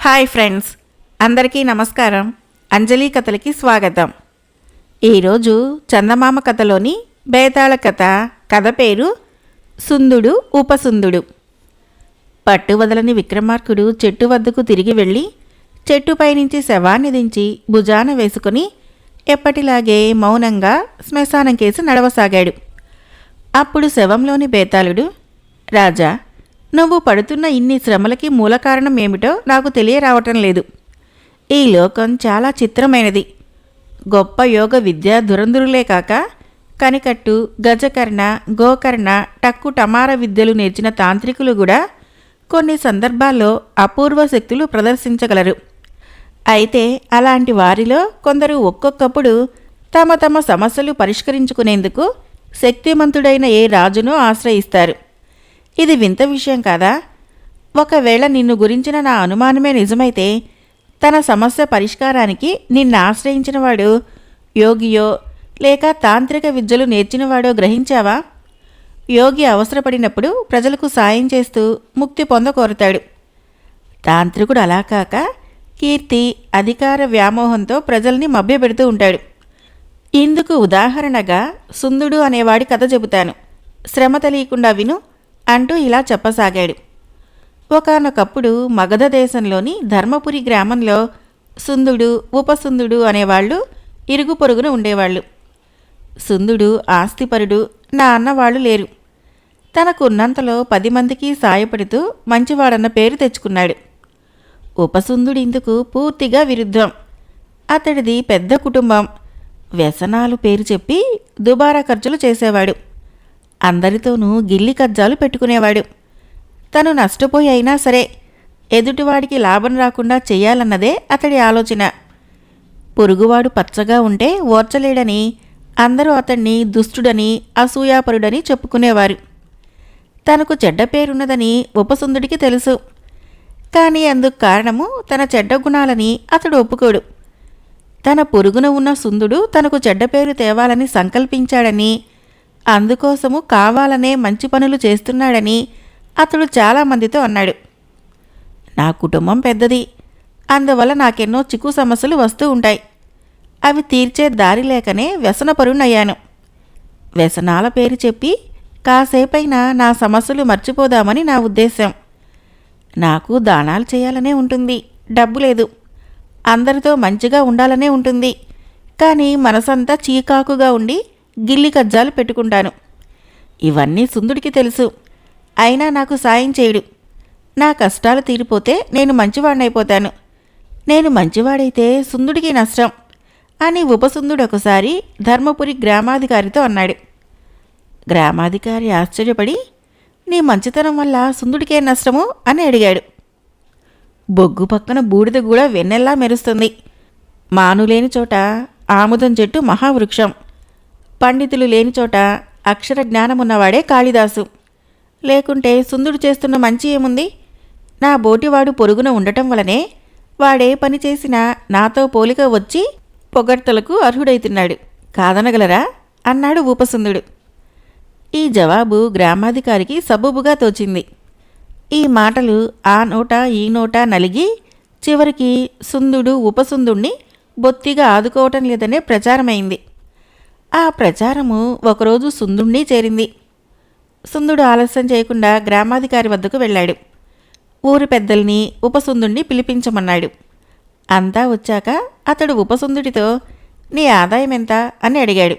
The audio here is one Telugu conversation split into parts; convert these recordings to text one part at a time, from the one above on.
హాయ్ ఫ్రెండ్స్ అందరికీ నమస్కారం. అంజలి కథలకి స్వాగతం. ఈరోజు చందమామ కథలోని బేతాళ కథ. కథ పేరు సుందుడు ఉపసుందుడు. పట్టు వదలని విక్రమార్కుడు చెట్టు వద్దకు తిరిగి వెళ్ళి చెట్టుపై నుంచి శవాన్ని దించి భుజాన వేసుకుని ఎప్పటిలాగే మౌనంగా శ్మశానం కేసి నడవసాగాడు. అప్పుడు శవంలోని బేతాళుడు రాజా నువ్వు పడుతున్న ఇన్ని శ్రమలకి మూల కారణం ఏమిటో నాకు తెలియరావటం లేదు. ఈ లోకం చాలా చిత్రమైనది. గొప్ప యోగ విద్య దురంధురులే కాక కనికట్టు గజకర్ణ గోకర్ణ టక్కు టమార విద్యలు నేర్చిన తాంత్రికులు కూడా కొన్ని సందర్భాల్లో అపూర్వ శక్తులు ప్రదర్శించగలరు. అయితే అలాంటి వారిలో కొందరు ఒక్కొక్కప్పుడు తమ తమ సమస్యలు పరిష్కరించుకునేందుకు శక్తిమంతుడైన ఏ రాజును ఆశ్రయిస్తారు. ఇది వింత విషయం కాదా? ఒకవేళ నిన్ను గురించిన నా అనుమానమే నిజమైతే తన సమస్య పరిష్కారానికి నిన్ను ఆశ్రయించినవాడు యోగియో లేక తాంత్రిక విద్యలు నేర్చినవాడో గ్రహించావా? యోగి అవసరపడినప్పుడు ప్రజలకు సాయం చేస్తూ ముక్తి పొందకోరుతాడు. తాంత్రికుడు అలా కాక కీర్తి అధికార వ్యామోహంతో ప్రజల్ని మభ్యపెడుతూ ఉంటాడు. ఇందుకు ఉదాహరణగా సుందుడు అనేవాడి కథ చెబుతాను. శ్రమ తెలియకుండా విను అంటూ ఇలా చెప్పసాగాడు. ఒకానొకప్పుడు మగధ దేశంలోని ధర్మపురి గ్రామంలో సుందుడు ఉపసుందుడు అనేవాళ్ళు ఇరుగు పొరుగున ఉండేవాళ్ళు. సుందుడు ఆస్తిపరుడు నా అన్నవాళ్ళు లేరు. తనకున్నంతలో పది మందికి సాయపడుతూ మంచివాడన్న పేరు తెచ్చుకున్నాడు. ఉపసుందుడు ఇందుకు పూర్తిగా విరుద్ధం. అతడిది పెద్ద కుటుంబం. వ్యసనాలు పేరు చెప్పి దుబారా ఖర్చులు చేసేవాడు. అందరితోనూ గిల్లి కజ్జాలు పెట్టుకునేవాడు. తను నష్టపోయి అయినా సరే ఎదుటివాడికి లాభం రాకుండా చేయాలన్నదే అతడి ఆలోచన. పొరుగువాడు పచ్చగా ఉంటే ఓర్చలేడని అందరూ అతన్ని దుష్టుడని అసూయాపరుడని చెప్పుకునేవారు. తనకు చెడ్డ పేరున్నదని ఉపసుందుడికి తెలుసు. కానీ అందుకు కారణము తన చెడ్డ గుణాలని అతడు ఒప్పుకోడు. తన పొరుగున ఉన్న సుందుడు తనకు చెడ్డ పేరు తేవాలని సంకల్పించాడని అందుకోసము కావాలనే మంచి పనులు చేస్తున్నాడని అతడు చాలామందితో అన్నాడు. నా కుటుంబం పెద్దది. అందువల్ల నాకెన్నో చిక్కు సమస్యలు వస్తూ ఉంటాయి. అవి తీర్చే దారి లేకనే వ్యసనపరుణయ్యాను. వ్యసనాల పేరు చెప్పి కాసేపైనా నా సమస్యలు మర్చిపోదామని నా ఉద్దేశం. నాకు దానాలు చేయాలనే ఉంటుంది. డబ్బు లేదు. అందరితో మంచిగా ఉండాలనే ఉంటుంది. కానీ మనసంతా చీకాకుగా ఉండి గిల్లి కజ్జాలు పెట్టుకుంటాను. ఇవన్నీ సుందుడికి తెలుసు. అయినా నాకు సాయం చేయడు. నా కష్టాలు తీరిపోతే నేను మంచివాడినైపోతాను నేను మంచివాడైతే సుందుడికి నష్టం అని ఉపసుందుడు ఒకసారి ధర్మపురి గ్రామాధికారితో అన్నాడు. గ్రామాధికారి ఆశ్చర్యపడి నీ మంచితనం వల్ల సుందుడికే నష్టము? అని అడిగాడు. బొగ్గు పక్కన బూడిద కూడా వెన్నెల్లా మెరుస్తుంది. మానులేని చోట ఆముదం చెట్టు మహావృక్షం. పండితులు లేని చోట అక్షర జ్ఞానమున్నవాడే కాళిదాసు. లేకుంటే సుందుడు చేస్తున్న మంచి ఏముంది? నా బోటివాడు పొరుగున ఉండటం వలనే వాడే పని చేసినా నాతో పోలిక వచ్చి పొగడ్తలకు అర్హుడైతున్నాడు. కాదనగలరా? అన్నాడు ఉపసుందుడు ఈ జవాబు గ్రామాధికారికి సబూబుగా తోచింది. ఈ మాటలు ఆ నోట ఈ నోట నలిగి చివరికి సుందుడు ఉపసుందుణ్ణి బొత్తిగా ఆదుకోవటం లేదనే ప్రచారమైంది. ఆ ప్రచారము ఒకరోజు సుందుణ్ణి చేరింది. సుందుడు ఆలస్యం చేయకుండా గ్రామాధికారి వద్దకు వెళ్ళాడు. ఊరి పెద్దల్ని ఉపసుందుణ్ణి పిలిపించమన్నాడు. అంతా వచ్చాక అతడు ఉపసుందుడితో నీ ఆదాయం ఎంత? అని అడిగాడు.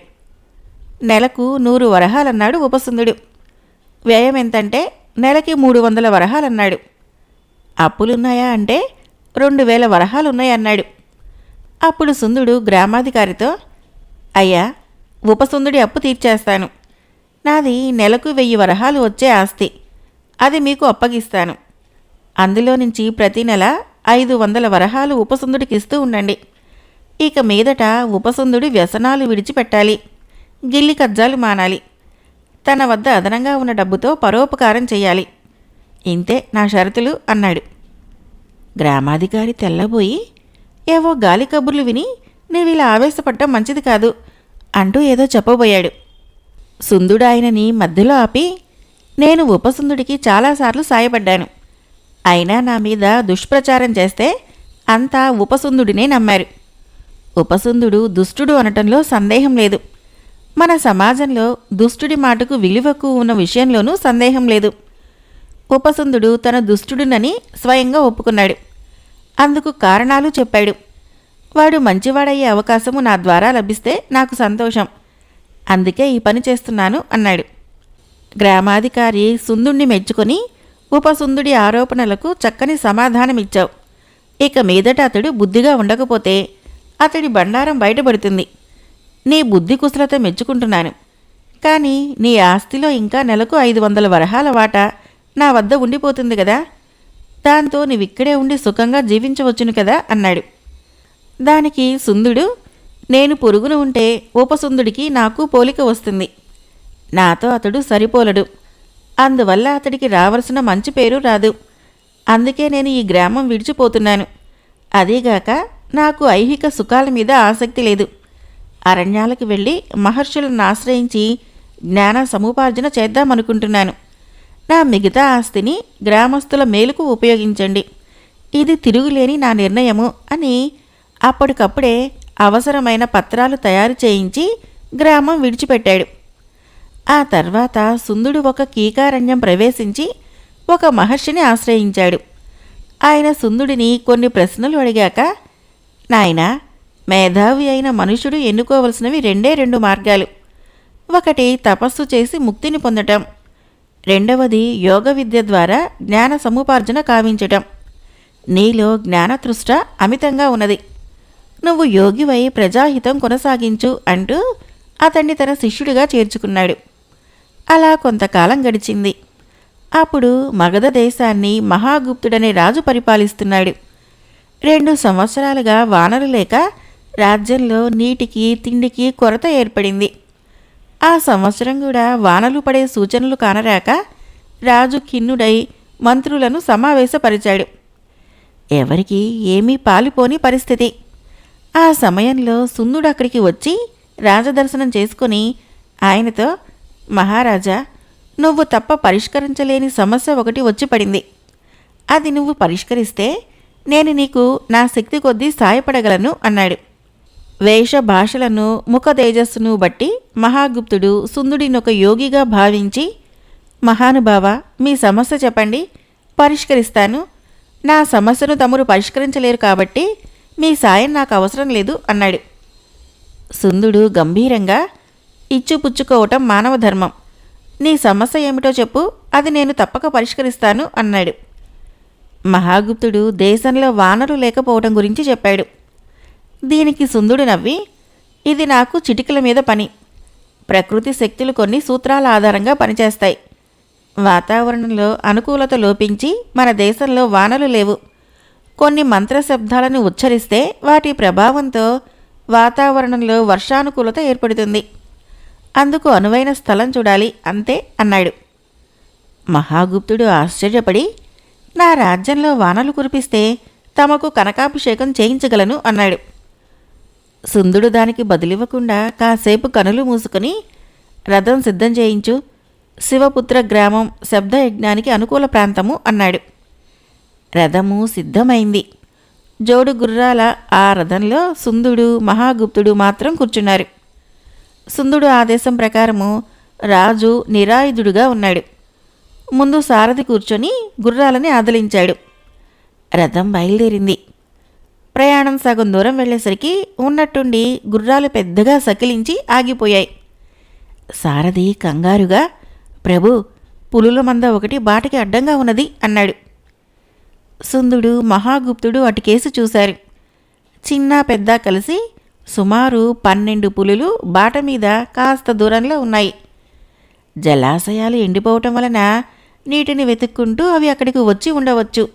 నెలకు నూరు వరహాలన్నాడు ఉపసుందుడు. వ్యయం ఎంతంటే నెలకి మూడు వందల వరహాలన్నాడు. అప్పులున్నాయా అంటే రెండు వేల వరహాలున్నాయన్నాడు. అప్పుడు సుందుడు గ్రామాధికారితో అయ్యా ఉపసుందుడి అప్పు తీర్చేస్తాను. నాది నెలకు వెయ్యి వరహాలు వచ్చే ఆస్తి. అది మీకు అప్పగిస్తాను. అందులో నుంచి ప్రతి నెల ఐదు వందల వరహాలు ఉపసుందుడికి ఇస్తూ ఉండండి. ఇక మీదట ఉపసుందుడి వ్యసనాలు విడిచిపెట్టాలి. గిల్లి కజ్జాలు మానాలి. తన వద్ద అదనంగా ఉన్న డబ్బుతో పరోపకారం చేయాలి. ఇంతే నా షరతులు అన్నాడు. గ్రామాధికారి తెల్లబోయి ఏవో గాలి కబుర్లు విని నీవిలా ఇలా ఆవేశపడటం మంచిది కాదు. అంటూ ఏదో చెప్పబోయాడు. సుందుడు ఆయనని మధ్యలో ఆపి నేను ఉపసుందుడికి చాలాసార్లు సాయపడ్డాను. అయినా నా మీద దుష్ప్రచారం చేస్తే అంతా ఉపసుందుడినే నమ్మారు. ఉపసుందుడు దుష్టుడు అనటంలో సందేహం లేదు. మన సమాజంలో దుష్టుడి మాటకు విలువకు ఉన్న విషయంలోనూ సందేహం లేదు. ఉపసుందుడు తన దుష్టుడునని స్వయంగా ఒప్పుకున్నాడు. అందుకు కారణాలు చెప్పాడు. వాడు మంచివాడయ్యే అవకాశము నా ద్వారా లభిస్తే నాకు సంతోషం. అందుకే ఈ పని చేస్తున్నాను అన్నాడు. గ్రామాధికారి సుందుణ్ణి మెచ్చుకొని ఉపసుందుడి ఆరోపణలకు చక్కని సమాధానమిచ్చావు. ఇక మీదట అతడు బుద్ధిగా ఉండకపోతే అతడి బండారం బయటపడుతుంది. నీ బుద్ధి కుశలత మెచ్చుకుంటున్నాను. కానీ నీ ఆస్తిలో ఇంకా నెలకు ఐదు వందల వరహాల వాటా నా వద్ద ఉండిపోతుంది కదా. దాంతో నీవిక్కడే ఉండి సుఖంగా జీవించవచ్చును కదా అన్నాడు. దానికి సుందుడు నేను పొరుగున ఉంటే ఉపసుందుడికి నాకు పోలిక వస్తుంది. నాతో అతడు సరిపోలడు. అందువల్ల అతడికి రావలసిన మంచి పేరు రాదు. అందుకే నేను ఈ గ్రామం విడిచిపోతున్నాను. అదీగాక నాకు ఐహిక సుఖాల మీద ఆసక్తి లేదు. అరణ్యాలకు వెళ్ళి మహర్షులను ఆశ్రయించి జ్ఞాన సముపార్జన చేద్దామనుకుంటున్నాను. నా మిగతా ఆస్తిని గ్రామస్తుల మేలుకు ఉపయోగించండి. ఇది తిరుగులేని నా నిర్ణయము అని అప్పటికప్పుడే అవసరమైన పత్రాలు తయారు చేయించి గ్రామం విడిచిపెట్టాడు. ఆ తర్వాత సుందుడు ఒక కీకారణ్యం ప్రవేశించి ఒక మహర్షిని ఆశ్రయించాడు. ఆయన సుందుడిని కొన్ని ప్రశ్నలు అడిగాక నాయన మేధావి అయిన మనుషుడు ఎన్నుకోవలసినవి రెండే రెండు మార్గాలు. ఒకటి తపస్సు చేసి ముక్తిని పొందటం. రెండవది యోగ విద్య ద్వారా జ్ఞాన సముపార్జన కావించటం. నీలో జ్ఞానతృష్ట అమితంగా ఉన్నది. నువ్వు యోగివై ప్రజాహితం కొనసాగించు అంటూ అతన్ని తన శిష్యుడిగా చేర్చుకున్నాడు. అలా కొంతకాలం గడిచింది. అప్పుడు మగధ దేశాన్ని మహాగుప్తుడనే రాజు పరిపాలిస్తున్నాడు. రెండు సంవత్సరాలుగా వానలు లేక రాజ్యంలో నీటికి తిండికి కొరత ఏర్పడింది. ఆ సంవత్సరం కూడా వానలు పడే సూచనలు కానరాక రాజు ఖిన్నుడై మంత్రులను సమావేశపరిచాడు. ఎవరికి ఏమీ పాలిపోని పరిస్థితి. ఆ సమయంలో సుందుడు అక్కడికి వచ్చి రాజదర్శనం చేసుకుని ఆయనతో మహారాజా నువ్వు తప్ప పరిష్కరించలేని సమస్య ఒకటి వచ్చి పడింది. అది నువ్వు పరిష్కరిస్తే నేను నీకు నా శక్తి కొద్దీ సాయపడగలను అన్నాడు. వేష భాషలను ముఖ తేజస్సును బట్టి మహాగుప్తుడు సుందుడినొక యోగిగా భావించి మహానుభావ మీ సమస్య చెప్పండి పరిష్కరిస్తాను. నా సమస్యను తమరు పరిష్కరించలేరు కాబట్టి మీ సాయం నాకు అవసరం లేదు అన్నాడు. సుందుడు గంభీరంగా ఇచ్చుపుచ్చుకోవటం మానవ ధర్మం. నీ సమస్య ఏమిటో చెప్పు అది నేను తప్పక పరిష్కరిస్తాను అన్నాడు. మహాగుప్తుడు దేశంలో వానరు లేకపోవటం గురించి చెప్పాడు. దీనికి సుందుడు నవ్వి ఇది నాకు చిటికల మీద పని. ప్రకృతి శక్తులు కొన్ని సూత్రాల ఆధారంగా పనిచేస్తాయి. వాతావరణంలో అనుకూలత లోపించి మన దేశంలో వానలు లేవు. కొన్ని మంత్రశబ్దాలను ఉచ్చరిస్తే వాటి ప్రభావంతో వాతావరణంలో వర్షానుకూలత ఏర్పడుతుంది. అందుకు అనువైన స్థలం చూడాలి అంతే అన్నాడు. మహాగుప్తుడు ఆశ్చర్యపడి నా రాజ్యంలో వానలు కురిపిస్తే తమకు కనకాభిషేకం చేయించగలను అన్నాడు. సుందుడు దానికి బదులివ్వకుండా కాసేపు కనులు మూసుకుని రథం సిద్ధం చేయించు శివపుత్ర గ్రామం శబ్దయజ్ఞానికి అనుకూల ప్రాంతము అన్నాడు. రథము సిద్ధమైంది. జోడు గుర్రాల ఆ రథంలో సుందుడు మహాగుప్తుడు మాత్రం కూర్చున్నారు. సుందుడు ఆదేశం ప్రకారము రాజు నిరాయుధుడుగా ఉన్నాడు. ముందు సారథి కూర్చొని గుర్రాలని ఆదలించాడు. రథం బయలుదేరింది. ప్రయాణం సగం దూరం వెళ్ళేసరికి ఉన్నట్టుండి గుర్రాలు పెద్దగా సకిలించి ఆగిపోయాయి. సారథి కంగారుగా ప్రభు పులుల మంద ఒకటి బాటకి అడ్డంగా ఉన్నది అన్నాడు. సుందుడు మహాగుప్తుడు అటుకేసి చూశారు. చిన్న పెద్ద కలిసి సుమారు పన్నెండు పులులు బాట మీద కాస్త దూరంలో ఉన్నాయి. జలాశయాలు ఎండిపోవటం వలన నీటిని వెతుక్కుంటూ అవి అక్కడికి వచ్చి ఉండవచ్చు.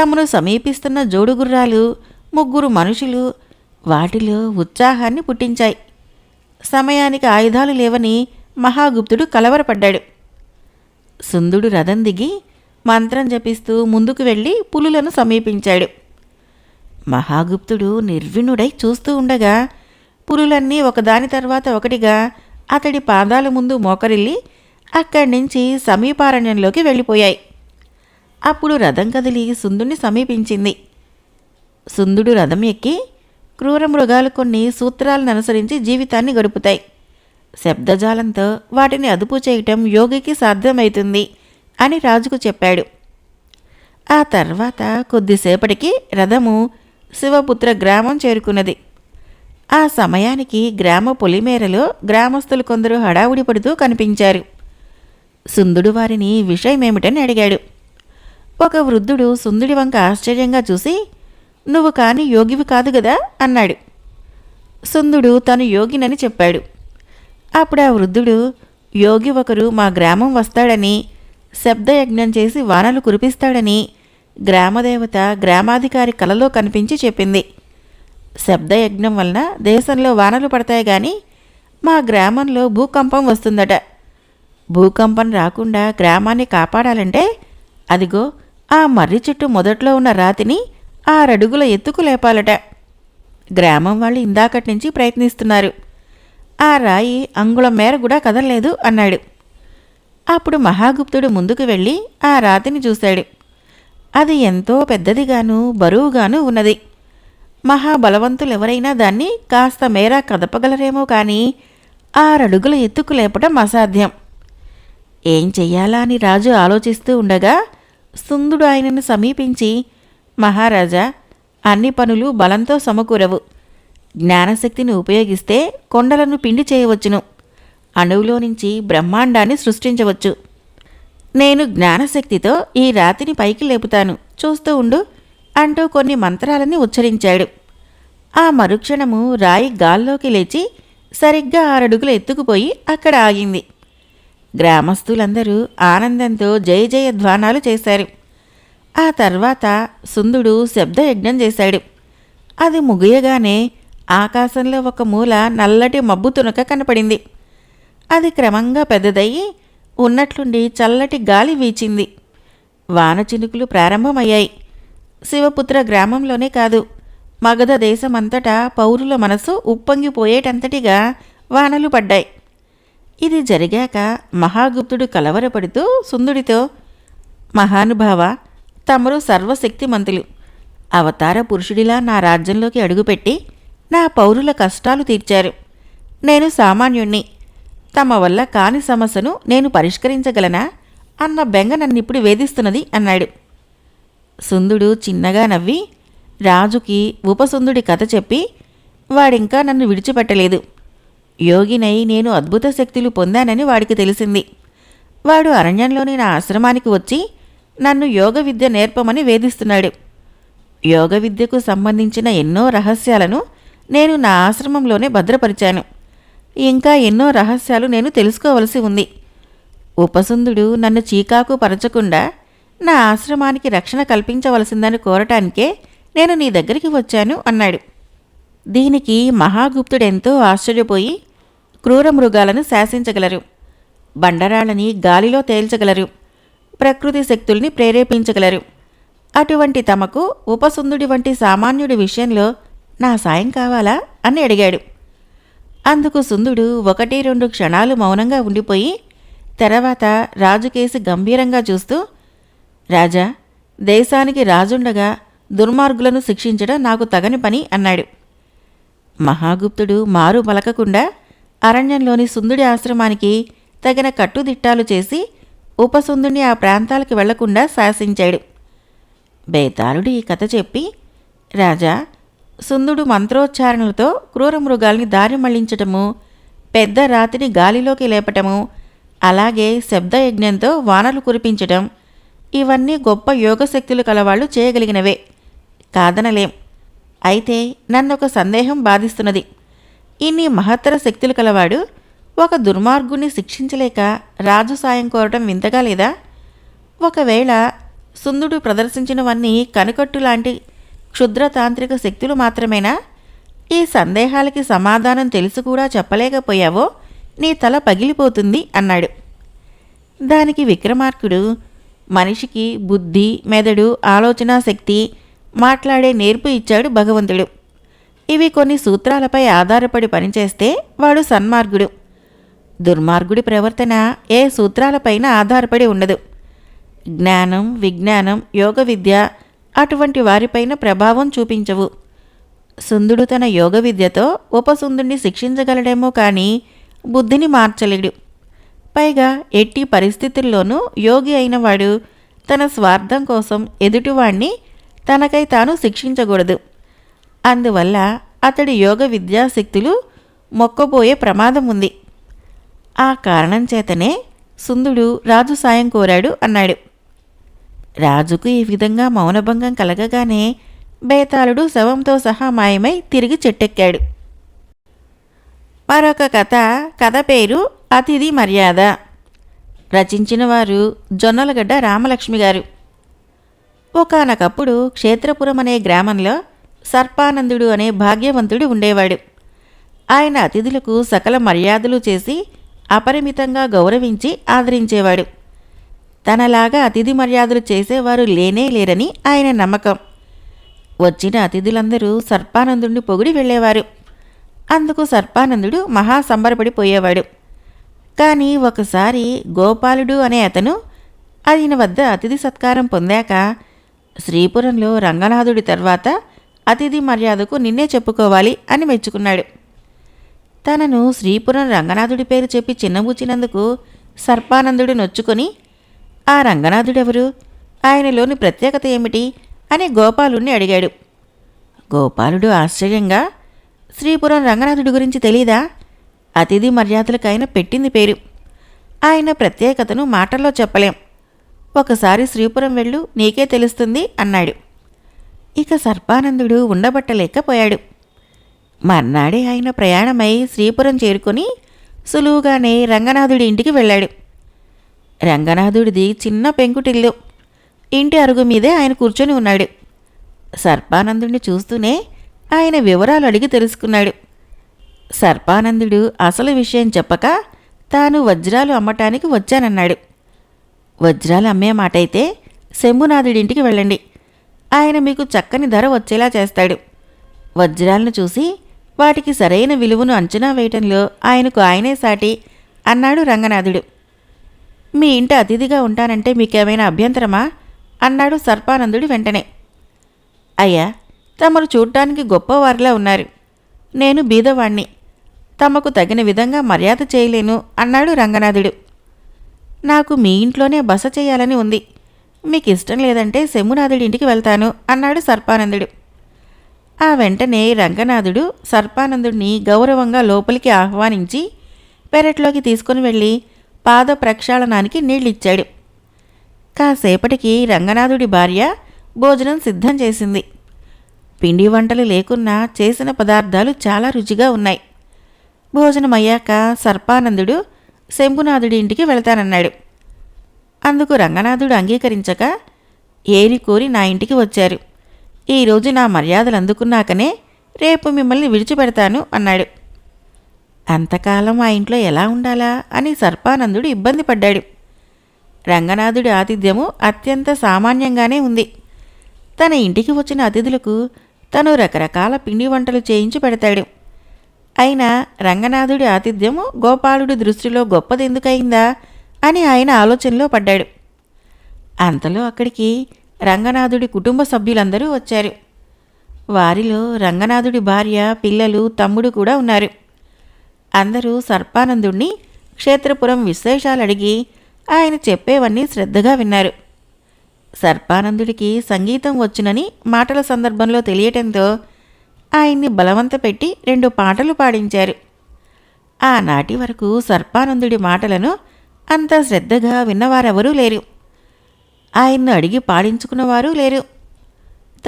తమను సమీపిస్తున్న జోడుగుర్రాలు ముగ్గురు మనుషులు వాటిలో ఉత్సాహాన్ని పుట్టించాయి. సమయానికి ఆయుధాలు లేవని మహాగుప్తుడు కలవరపడ్డాడు. సుందుడు రథం దిగి మంత్రం జపిస్తూ ముందుకు వెళ్ళి పులులను సమీపించాడు. మహాగుప్తుడు నిర్విణుడై చూస్తూ ఉండగా పులులన్నీ ఒకదాని తర్వాత ఒకటిగా అతడి పాదాల ముందు మోకరిల్లి అక్కడి నుంచి సమీపారణ్యంలోకి వెళ్ళిపోయాయి. అప్పుడు రథం కదిలి సుందుని సమీపించింది. సుందుడు రథం ఎక్కి క్రూర మృగాలు కొన్ని సూత్రాలను అనుసరించి జీవితాన్ని గడుపుతాయి. శబ్దజాలంతో వాటిని అదుపు చేయటం యోగికి సాధ్యమవుతుంది అని రాజుకు చెప్పాడు. ఆ తర్వాత కొద్దిసేపటికి రథము శివపుత్ర గ్రామం చేరుకున్నది. ఆ సమయానికి గ్రామ పొలిమేరలో గ్రామస్తులు కొందరు హడావుడి పడుతూ కనిపించారు. సుందుడు వారిని విషయమేమిటని అడిగాడు. ఒక వృద్ధుడు సుందుడి వంక ఆశ్చర్యంగా చూసి నువ్వు కాని యోగివి కాదు కదా అన్నాడు. సుందుడు తను యోగినని చెప్పాడు. అప్పుడు ఆ వృద్ధుడు యోగి ఒకరు మా గ్రామం వస్తాడని శబ్దయజ్ఞం చేసి వానలు కురిపిస్తాడని గ్రామదేవత గ్రామాధికారి కలలో కనిపించి చెప్పింది. శబ్దయజ్ఞం వలన దేశంలో వానలు పడతాయి గాని మా గ్రామంలో భూకంపం వస్తుందట. భూకంపం రాకుండా గ్రామాన్ని కాపాడాలంటే అదిగో ఆ మర్రి చెట్టు మొదట్లో ఉన్న రాతిని ఆరడుగుల ఎత్తుకు లేపాలట. గ్రామం వాళ్ళు ఇందాకటి నుంచి ప్రయత్నిస్తున్నారు. ఆ రాయి అంగుళం మేర కూడా కదలలేదు అన్నాడు. అప్పుడు మహాగుప్తుడు ముందుకు వెళ్ళి ఆ రాతిని చూశాడు. అది ఎంతో పెద్దదిగాను బరువుగాను ఉన్నది. మహాబలవంతులెవరైనా దాన్ని కాస్త మేర కదపగలరేమో కానీ ఆరడుగుల ఎత్తుకు లేపటం అసాధ్యం. ఏం చెయ్యాలా అని రాజు ఆలోచిస్తూ ఉండగా సుందుడు ఆయనను సమీపించి మహారాజా అన్ని పనులు బలంతో సమకూరవు. జ్ఞానశక్తిని ఉపయోగిస్తే కొండలను పిండి చేయవచ్చును. అణువులో నుంచి బ్రహ్మాండాన్ని సృష్టించవచ్చు. నేను జ్ఞానశక్తితో ఈ రాతిని పైకి లేపుతాను. చూస్తూ ఉండు అంటూ కొన్ని మంత్రాలని ఉచ్చరించాడు. ఆ మరుక్షణము రాయి గాల్లోకి లేచి సరిగ్గా ఆరడుగులు ఎత్తుకుపోయి అక్కడ ఆగింది. గ్రామస్తులందరూ ఆనందంతో జయ జయ ధ్వానాలు చేశారు. ఆ తర్వాత సుందుడు శబ్దయజ్ఞం చేశాడు. అది ముగియగానే ఆకాశంలో ఒక మూల నల్లటి మబ్బు తునక కనపడింది. అది క్రమంగా పెద్దదయ్యి ఉన్నట్లుండి చల్లటి గాలి వీచింది. వాన చినుకులు ప్రారంభమయ్యాయి. శివపుత్ర గ్రామంలోనే కాదు మగధ దేశమంతటా పౌరుల మనసు ఉప్పొంగిపోయేటంతటిగా వానలు పడ్డాయి. ఇది జరిగాక మహాగుప్తుడు కలవరపడుతూ సుందుడితో మహానుభావ తమరు సర్వశక్తిమంతులు అవతార పురుషుడిలా నా రాజ్యంలోకి అడుగుపెట్టి నా పౌరుల కష్టాలు తీర్చారు. నేను సామాన్యుణ్ణి తమ వల్ల కాని సమస్యను నేను పరిష్కరించగలనా? అన్న బెంగ నన్నిప్పుడు వేధిస్తున్నది అన్నాడు. సుందుడు చిన్నగా నవ్వి రాజుకి ఉపసుందుడి కథ చెప్పి వాడింకా నన్ను విడిచిపెట్టలేదు. యోగినై నేను అద్భుత శక్తులు పొందానని వాడికి తెలిసింది. వాడు అరణ్యంలోని నా ఆశ్రమానికి వచ్చి నన్ను యోగ విద్య నేర్పమని వేధిస్తున్నాడు. యోగ విద్యకు సంబంధించిన ఎన్నో రహస్యాలను నేను నా ఆశ్రమంలోనే భద్రపరిచాను. ఇంకా ఎన్నో రహస్యాలు నేను తెలుసుకోవలసి ఉంది. ఉపసుందుడు నన్ను చీకాకు పరచకుండా నా ఆశ్రమానికి రక్షణ కల్పించవలసిందని కోరటానికే నేను నీ దగ్గరికి వచ్చాను అన్నాడు. దీనికి మహాగుప్తుడెంతో ఆశ్చర్యపోయి క్రూర మృగాలను శాసించగలరు. బండరాళ్ళని గాలిలో తేల్చగలరు. ప్రకృతి శక్తుల్ని ప్రేరేపించగలరు. అటువంటి తమకు ఉపసుందుడి వంటి సామాన్యుడి విషయంలో నా సాయం కావాలా? అని అడిగాడు. అందుకు సుందుడు ఒకటి రెండు క్షణాలు మౌనంగా ఉండిపోయి తర్వాత రాజుకేసి గంభీరంగా చూస్తూ రాజా దేశానికి రాజుండగా దుర్మార్గులను శిక్షించడం నాకు తగని పని అన్నాడు. మహాగుప్తుడు మారు పలకకుండా అరణ్యంలోని సుందుడి ఆశ్రమానికి తగిన కట్టుదిట్టాలు చేసి ఉపసుందుడిని ఆ ప్రాంతాలకు వెళ్ళకుండా శాసించాడు. బేతాళుడు ఈ కథ చెప్పి రాజా సుందుడు మంత్రోచ్చారణలతో క్రూర మృగాల్ని దారి మళ్ళించటము పెద్ద రాతిని గాలిలోకి లేపటము అలాగే శబ్దయజ్ఞంతో వానలు కురిపించటం ఇవన్నీ గొప్ప యోగశక్తులు కలవాళ్ళు చేయగలిగినవే. కాదనలేం. అయితే నన్నొక సందేహం బాధిస్తున్నది. ఇన్ని మహత్తర శక్తులు కలవాడు ఒక దుర్మార్గుణ్ణి శిక్షించలేక రాజు సాయం కోరటం వింతగా లేదా? ఒకవేళ సుందుడు ప్రదర్శించినవన్నీ కనుకట్టు లాంటి క్షుద్రతాంత్రిక శక్తులు మాత్రమేనా? ఈ సందేహాలకి సమాధానం తెలిసి కూడా చెప్పలేకపోయావో? నీ తల పగిలిపోతుంది అన్నాడు. దానికి విక్రమార్కుడు మనిషికి బుద్ధి మెదడు ఆలోచనా శక్తి మాట్లాడే నేర్పు ఇచ్చాడు భగవంతుడు. ఇవి కొన్ని సూత్రాలపై ఆధారపడి పనిచేస్తే వాడు సన్మార్గుడు. దుర్మార్గుడి ప్రవర్తన ఏ సూత్రాలపైన ఆధారపడి ఉండదు. జ్ఞానం విజ్ఞానం యోగ విద్య అటువంటి వారిపైన ప్రభావం చూపించవు. సుందుడు తన యోగ విద్యతో ఉపసుందుడిని శిక్షించగలడేమో కానీ బుద్ధిని మార్చలేడు. పైగా ఎట్టి పరిస్థితుల్లోనూ యోగి అయినవాడు తన స్వార్థం కోసం ఎదుటివాణ్ణి తనకై తాను శిక్షించకూడదు. అందువల్ల అతడి యోగ విద్యాశక్తులు మొక్కబోయే ప్రమాదం ఉంది ఆ కారణం చేతనే సుందుడు రాజు సాయం కోరాడు అన్నాడు. రాజుకు ఈ విధంగా మౌనభంగం కలగగానే బేతాళుడు శవంతో సహా మాయమై తిరిగి చెట్టెక్కాడు. మరొక కథ కథ పేరు అతిథి మర్యాద. రచించిన వారు జొన్నలగడ్డ రామలక్ష్మి గారు. ఒకానకప్పుడు క్షేత్రపురం అనే గ్రామంలో సర్పానందుడు అనే భాగ్యవంతుడు ఉండేవాడు. ఆయన అతిథులకు సకల మర్యాదలు చేసి అపరిమితంగా గౌరవించి ఆదరించేవాడు. తనలాగా అతిథి మర్యాదలు చేసేవారు లేనే లేరని ఆయన నమ్మకం. వచ్చిన అతిథులందరూ సర్పానందుడిని పొగిడి వెళ్ళేవారు. అందుకు సర్పానందుడు మహా సంబరపడిపోయేవాడు కానీ ఒకసారి గోపాలుడు అనే అతను ఆయన వద్ద అతిథి సత్కారం పొందాక శ్రీపురంలో రంగనాథుడి తర్వాత అతిథి మర్యాదకు నిన్నే చెప్పుకోవాలి అని మెచ్చుకున్నాడు. తనను శ్రీపురం రంగనాథుడి పేరు చెప్పి చిన్నబూచినందుకు సర్పానందుడు నొచ్చుకొని ఆ రంగనాథుడెవరు? ఆయనలోని ప్రత్యేకత ఏమిటి? అని గోపాలుణ్ణి అడిగాడు. గోపాలుడు ఆశ్చర్యంగా శ్రీపురం రంగనాథుడి గురించి తెలీదా? అతిథి మర్యాదలకు ఆయన పెట్టింది పేరు. ఆయన ప్రత్యేకతను మాటల్లో చెప్పలేం. ఒకసారి శ్రీపురం వెళ్ళు నీకే తెలుస్తుంది అన్నాడు. ఇక సర్పానందుడు ఉండబట్టలేకపోయాడు. మర్నాడే ఆయన ప్రయాణమై శ్రీపురం చేరుకొని సులువుగానే రంగనాథుడి ఇంటికి వెళ్ళాడు. రంగనాథుడిది చిన్న పెంకుటిల్లు. ఇంటి అరుగు మీదే ఆయన కూర్చొని ఉన్నాడు. సర్పానందుడిని చూస్తూనే ఆయన వివరాలు అడిగి తెలుసుకున్నాడు. సర్పానందుడు అసలు విషయం చెప్పక తాను వజ్రాలు అమ్మటానికి వచ్చానన్నాడు. వజ్రాలు అమ్మే మాట అయితే శంభునాథుడింటికి వెళ్ళండి. ఆయన మీకు చక్కని ధర వచ్చేలా చేస్తాడు. వజ్రాలను చూసి వాటికి సరైన విలువను అంచనా వేయటంలో ఆయనకు ఆయనే సాటి అన్నాడు రంగనాథుడు. మీ ఇంటి అతిథిగా ఉంటానంటే మీకేమైనా అభ్యంతరమా? అన్నాడు సర్పానందుడు వెంటనే. అయ్యా తమరు చూడ్డానికి గొప్పవారిలా ఉన్నారు. నేను బీదవాణ్ణి. తమకు తగిన విధంగా మర్యాద చేయలేను అన్నాడు రంగనాథుడు. నాకు మీ ఇంట్లోనే బస చేయాలని ఉంది. మీకు ఇష్టం లేదంటే శంభునాథుడి ఇంటికి వెళ్తాను అన్నాడు సర్పానందుడు. ఆ వెంటనే రంగనాథుడు సర్పానందుడిని గౌరవంగా లోపలికి ఆహ్వానించి పెరట్లోకి తీసుకుని వెళ్ళి పాద ప్రక్షాళనానికి నీళ్ళిచ్చాడు. కాసేపటికి రంగనాథుడి భార్య భోజనం సిద్ధం చేసింది. పిండి వంటలు లేకున్నా చేసిన పదార్థాలు చాలా రుచిగా ఉన్నాయి. భోజనం అయ్యాక సర్పానందుడు శంభునాథుడి ఇంటికి వెళ్తానన్నాడు. అందుకు రంగనాథుడు అంగీకరించక ఏరి కోరి నా ఇంటికి వచ్చారు. ఈరోజు నా మర్యాదలు అందుకున్నాకనే రేపు మిమ్మల్ని విడిచిపెడతాను అన్నాడు. అంతకాలం ఆ ఇంట్లో ఎలా ఉండాలా? అని సర్పానందుడు ఇబ్బంది పడ్డాడు. రంగనాథుడి ఆతిథ్యము అత్యంత సామాన్యంగానే ఉంది. తన ఇంటికి వచ్చిన అతిథులకు తను రకరకాల పిండి వంటలు చేయించి పెడతాడు. అయినా రంగనాథుడి ఆతిథ్యము గోపాలుడి దృష్టిలో గొప్పదెందుకయిందా అని ఆయన ఆలోచనలో పడ్డాడు. అంతలో అక్కడికి రంగనాథుడి కుటుంబ సభ్యులందరూ వచ్చారు. వారిలో రంగనాథుడి భార్య పిల్లలు తమ్ముడు కూడా ఉన్నారు. అందరూ సర్పానందుణ్ణి క్షేత్రపురం విశేషాలు అడిగి ఆయన చెప్పేవన్నీ శ్రద్ధగా విన్నారు. సర్పానందుడికి సంగీతం వచ్చునని మాటల సందర్భంలో తెలియటంతో ఆయన్ని బలవంత పెట్టి రెండు పాటలు పాడించారు. ఆనాటి వరకు సర్పానందుడి మాటలను అంత శ్రద్ధగా విన్నవారెవరూ లేరు. ఆయన్ను అడిగి పాడించుకున్నవారు లేరు.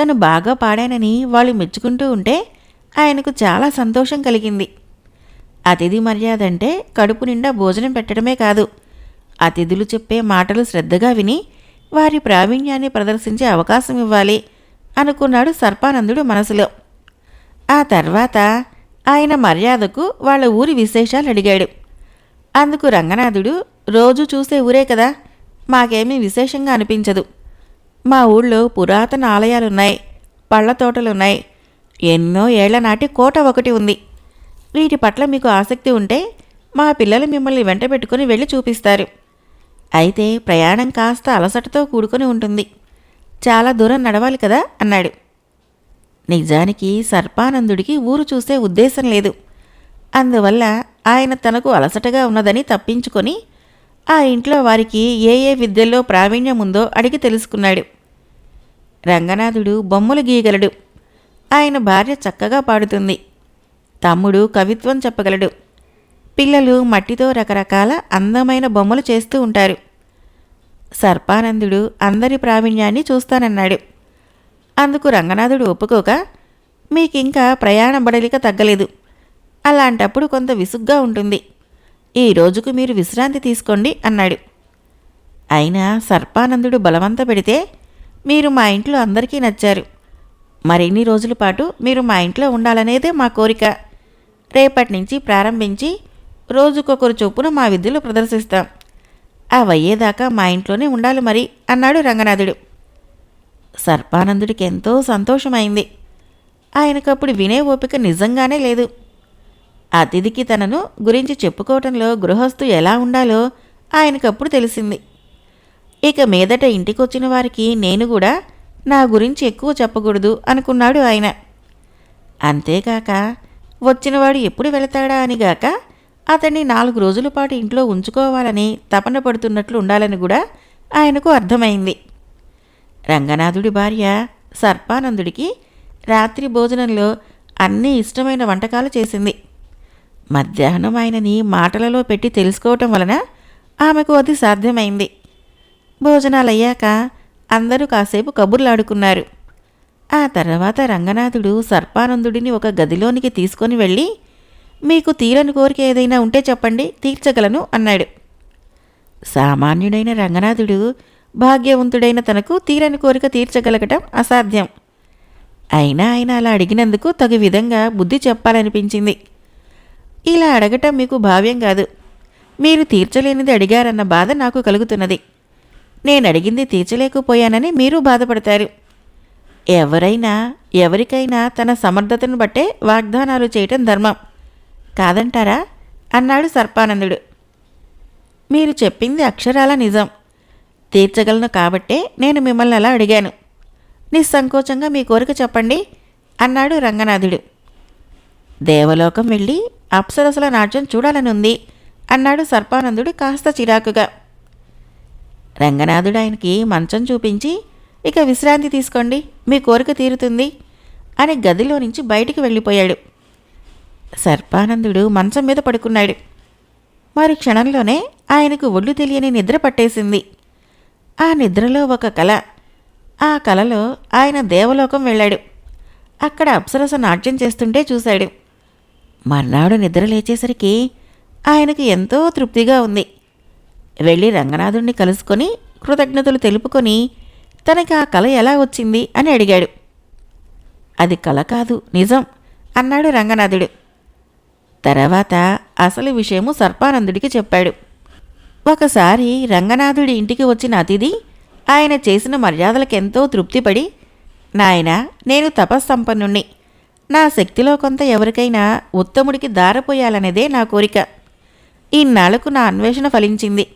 తను బాగా పాడానని వాళ్ళు మెచ్చుకుంటూ ఉంటే ఆయనకు చాలా సంతోషం కలిగింది. అతిథి మర్యాద అంటే కడుపు నిండా భోజనం పెట్టడమే కాదు. అతిథులు చెప్పే మాటలు శ్రద్ధగా విని వారి ప్రావీణ్యాన్ని ప్రదర్శించే అవకాశం ఇవ్వాలి అనుకున్నాడు సర్పానందుడు మనసులో. ఆ తర్వాత ఆయన మర్యాదకు వాళ్ళ ఊరి విశేషాలు అడిగాడు. అందుకు రంగనాథుడు రోజు చూసే ఊరే కదా మాకేమీ విశేషంగా అనిపించదు. మా ఊళ్ళో పురాతన ఆలయాలున్నాయి పళ్ళ తోటలున్నాయి. ఎన్నో ఏళ్ళ నాటి కోట ఒకటి ఉంది. వీటి పట్ల మీకు ఆసక్తి ఉంటే మా పిల్లలు మిమ్మల్ని వెంట పెట్టుకుని వెళ్ళి చూపిస్తారు. అయితే ప్రయాణం కాస్త అలసటతో కూడుకొని ఉంటుంది. చాలా దూరం నడవాలి కదా అన్నాడు. నిజానికి సర్పానందుడికి ఊరు చూసే ఉద్దేశం లేదు. అందువల్ల ఆయన తనకు అలసటగా ఉన్నదని తప్పించుకొని ఆ ఇంట్లో వారికి ఏ ఏ విద్యల్లో ప్రావీణ్యం ఉందో అడిగి తెలుసుకున్నాడు. రంగనాథుడు బొమ్మలు గీయగలడు. ఆయన భార్య చక్కగా పాడుతుంది. తమ్ముడు కవిత్వం చెప్పగలడు. పిల్లలు మట్టితో రకరకాల అందమైన బొమ్మలు చేస్తూ ఉంటారు. సర్పానందుడు అందరి ప్రావీణ్యాన్ని చూస్తానన్నాడు. అందుకు రంగనాథుడు ఒప్పుకోక మీకింకా ప్రయాణ బడలిక తగ్గలేదు. అలాంటప్పుడు కొంత విసుగ్గా ఉంటుంది. ఈ రోజుకు మీరు విశ్రాంతి తీసుకోండి అన్నాడు. అయినా సర్పానందుడు బలవంత పెడితే మీరు మా ఇంట్లో అందరికీ నచ్చారు. మరిన్ని రోజుల పాటు మీరు మా ఇంట్లో ఉండాలనేదే మా కోరిక. రేపటి నుంచి ప్రారంభించి రోజుకొకరు చొప్పున మా విద్యలో ప్రదర్శిస్తాం. అవయ్యేదాకా మా ఇంట్లోనే ఉండాలి మరి అన్నాడు రంగనాథుడు. సర్పానందుడికి ఎంతో సంతోషమైంది. ఆయనకప్పుడు వినే ఓపిక నిజంగానే లేదు. అతిథికి తనను గురించి చెప్పుకోవటంలో గృహస్థు ఎలా ఉండాలో ఆయనకప్పుడు తెలిసింది. ఇక మీదట ఇంటికొచ్చిన వారికి నేను కూడా నా గురించి ఎక్కువ చెప్పకూడదు అనుకున్నాడు ఆయన. అంతేకాక వచ్చినవాడు ఎప్పుడు వెళతాడా అనిగాక అతన్ని నాలుగు రోజుల పాటు ఇంట్లో ఉంచుకోవాలని తపన పడుతున్నట్లు ఉండాలని కూడా ఆయనకు అర్థమైంది. రంగనాథుడి భార్య సర్పానందుడికి రాత్రి భోజనంలో అన్ని ఇష్టమైన వంటకాలు చేసింది. మధ్యాహ్నం ఆయనని మాటలలో పెట్టి తెలుసుకోవటం వలన ఆమెకు అది సాధ్యమైంది. భోజనాలయ్యాక అందరూ కాసేపు కబుర్లాడుకున్నారు. ఆ తర్వాత రంగనాథుడు సర్పానందుడిని ఒక గదిలోనికి తీసుకొని వెళ్ళి మీకు తీరని కోరిక ఏదైనా ఉంటే చెప్పండి తీర్చగలను అన్నాడు. సామాన్యుడైన రంగనాథుడు భాగ్యవంతుడైన తనకు తీరని కోరిక తీర్చగలగటం అసాధ్యం. అయినా ఆయన అలా అడిగినందుకు తగు విధంగా బుద్ధి చెప్పాలనిపించింది. ఇలా అడగటం మీకు భావ్యం కాదు. మీరు తీర్చలేనిది అడిగారన్న బాధ నాకు కలుగుతున్నది. నేను అడిగింది తీర్చలేకపోయానని మీరు బాధపడతారు. ఎవరైనా ఎవరికైనా తన సమర్థతను బట్టే వాగ్దానాలు చేయటం ధర్మం. కాదంటారా? అన్నాడు సర్పానందుడు. మీరు చెప్పింది అక్షరాల నిజం. తీర్చగలను కాబట్టే నేను మిమ్మల్ని అలా అడిగాను. నిస్సంకోచంగా మీ కోరిక చెప్పండి అన్నాడు రంగనాథుడు. దేవలోకం వెళ్ళి అప్సరసల నాట్యం చూడాలనుంది అన్నాడు సర్పానందుడు కాస్త చిరాకుగా. రంగనాథుడు ఆయనకి మంచం చూపించి ఇక విశ్రాంతి తీసుకోండి మీ కోరిక తీరుతుంది అని గదిలో నుంచి బయటికి వెళ్ళిపోయాడు. సర్పానందుడు మంచం మీద పడుకున్నాడు. మరి క్షణంలోనే ఆయనకు ఒళ్ళు తెలియని నిద్ర పట్టేసింది. ఆ నిద్రలో ఒక కల. ఆ కలలో ఆయన దేవలోకం వెళ్ళాడు. అక్కడ అప్సరస నాట్యం చేస్తుంటే చూశాడు. మర్నాడు నిద్ర లేచేసరికి ఆయనకు ఎంతో తృప్తిగా ఉంది. వెళ్ళి రంగనాథుణ్ణి కలుసుకొని కృతజ్ఞతలు తెలుపుకొని తనకి ఆ కళ ఎలా వచ్చింది అని అడిగాడు. అది కళ కాదు నిజం అన్నాడు రంగనాథుడు. తర్వాత అసలు విషయము సర్పానందుడికి చెప్పాడు. ఒకసారి రంగనాథుడి ఇంటికి వచ్చిన అతిథి ఆయన చేసిన మర్యాదలకెంతో తృప్తిపడి నాయన నేను తపస్సంపన్నుణ్ణి. నా శక్తిలో కొంత ఎవరికైనా ఉత్తముడికి దారపోయాలనేదే నా కోరిక. ఇన్నాళ్ళకు నా అన్వేషణ ఫలించింది.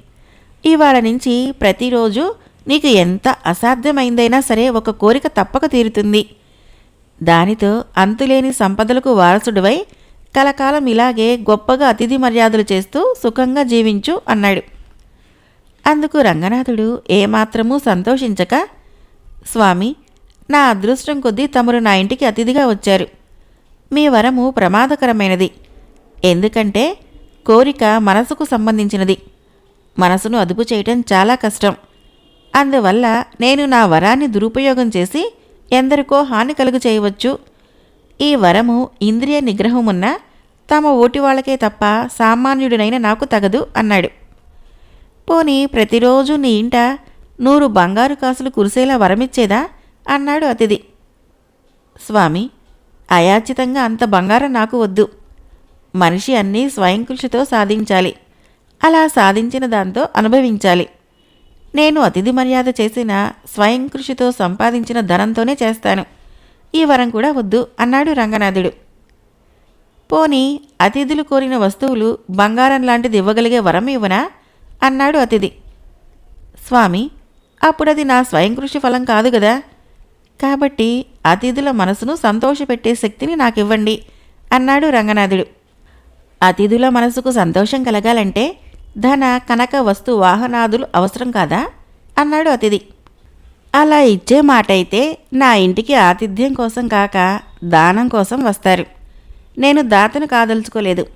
ఇవాళ నుంచి ప్రతిరోజు నీకు ఎంత అసాధ్యమైందైనా సరే ఒక కోరిక తప్పక తీరుతుంది. దానితో అంతులేని సంపదలకు వారసుడివై కలకాలం ఇలాగే గొప్పగా అతిథి మర్యాదలు చేస్తూ సుఖంగా జీవించు అన్నాడు. అందుకు రంగనాథుడు ఏమాత్రమూ సంతోషించక స్వామి నా అదృష్టం కొద్దీ తమరు నా ఇంటికి అతిథిగా వచ్చారు. మీ వరము ప్రమాదకరమైనది. ఎందుకంటే కోరిక మనసుకు సంబంధించినది. మనసును అదుపు చేయటం చాలా కష్టం. అందువల్ల నేను నా వరాన్ని దురుపయోగం చేసి ఎందరికో హాని కలుగు చేయవచ్చు. ఈ వరము ఇంద్రియ నిగ్రహమున్న తమ ఓటి వాళ్ళకే తప్ప సామాన్యుడినైన నాకు తగదు అన్నాడు. పోనీ ప్రతిరోజు నీ ఇంట నూరు బంగారు కాసులు కురిసేలా వరమిచ్చేదా అన్నాడు అతిథి. స్వామి అయాచితంగా అంత బంగారం నాకు వద్దు. మనిషి అన్నీ స్వయం కృషితో సాధించాలి. అలా సాధించిన దాంతో అనుభవించాలి. నేను అతిథి మర్యాద చేసిన స్వయం కృషితో సంపాదించిన ధనంతోనే చేస్తాను. ఈ వరం కూడా వద్దు అన్నాడు రంగనాథుడు. పోనీ అతిథులు కోరిన వస్తువులు బంగారం లాంటిది ఇవ్వగలిగే వరం ఇవ్వనా? అన్నాడు అతిథి. స్వామి అప్పుడది నా స్వయం కృషి ఫలం కాదు కదా కాబట్టి అతిథుల మనసును సంతోషపెట్టే శక్తిని నాకివ్వండి అన్నాడు రంగనాథుడు. అతిథుల మనసుకు సంతోషం కలగాలంటే ధన కనక వస్తు వాహనాదులు అవసరం కాదా? అన్నాడు అతిథి. అలా ఇచ్చే మాట అయితే నా ఇంటికి ఆతిథ్యం కోసం కాక దానం కోసం వస్తారు. నేను దాతను కాదలుచుకోలేదు.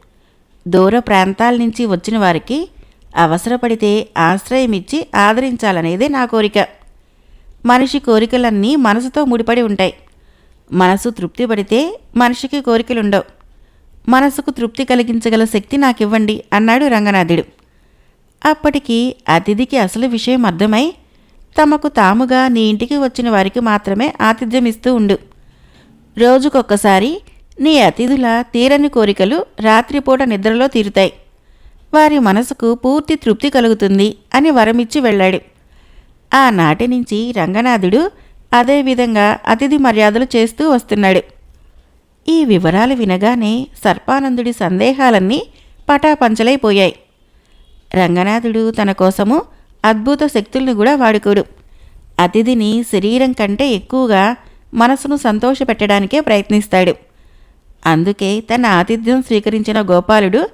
దూర ప్రాంతాల నుంచి వచ్చిన వారికి అవసరపడితే ఆశ్రయం ఇచ్చి ఆదరించాలనేదే నా కోరిక. మనిషి కోరికలన్నీ మనసుతో ముడిపడి ఉంటాయి. మనసు తృప్తి పడితే మనిషికి కోరికలుండవు. మనసుకు తృప్తి కలిగించగల శక్తి నాకివ్వండి అన్నాడు రంగనాథుడు. అప్పటికి అతిథికి అసలు విషయం అర్థమై తమకు తాముగా నీ ఇంటికి వచ్చిన వారికి మాత్రమే ఆతిథ్యం ఇస్తూ ఉండు. రోజుకొక్కసారి నీ అతిథుల తీరని కోరికలు రాత్రిపూట నిద్రలో తీరుతాయి. వారి మనసుకు పూర్తి తృప్తి కలుగుతుంది అని వరమిచ్చి వెళ్ళాడు. ఆనాటి నుంచి రంగనాథుడు అదేవిధంగా అతిథి మర్యాదలు చేస్తూ వస్తున్నాడు. ఈ వివరాలు వినగానే సర్పానందుడి సందేహాలన్నీ పటాపంచలైపోయాయి. రంగనాథుడు తన కోసము అద్భుత శక్తుల్ని కూడా వాడుకోడు. అతిథిని శరీరం కంటే ఎక్కువగా మనసును సంతోషపెట్టడానికే ప్రయత్నిస్తాడు. అందుకే తన ఆతిథ్యం స్వీకరించిన గోపాలుడు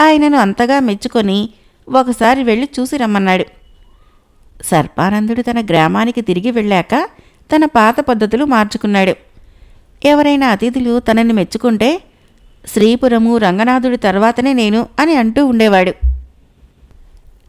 ఆయనను అంతగా మెచ్చుకొని ఒకసారి వెళ్ళి చూసి రమ్మన్నాడు. సర్పానందుడు తన గ్రామానికి తిరిగి వెళ్ళాక తన పాత పద్ధతులు మార్చుకున్నాడు. ఎవరైనా అతిథులు తనని మెచ్చుకుంటే శ్రీపురము రంగనాథుడి తర్వాతనే నేను అని అంటూ ఉండేవాడు.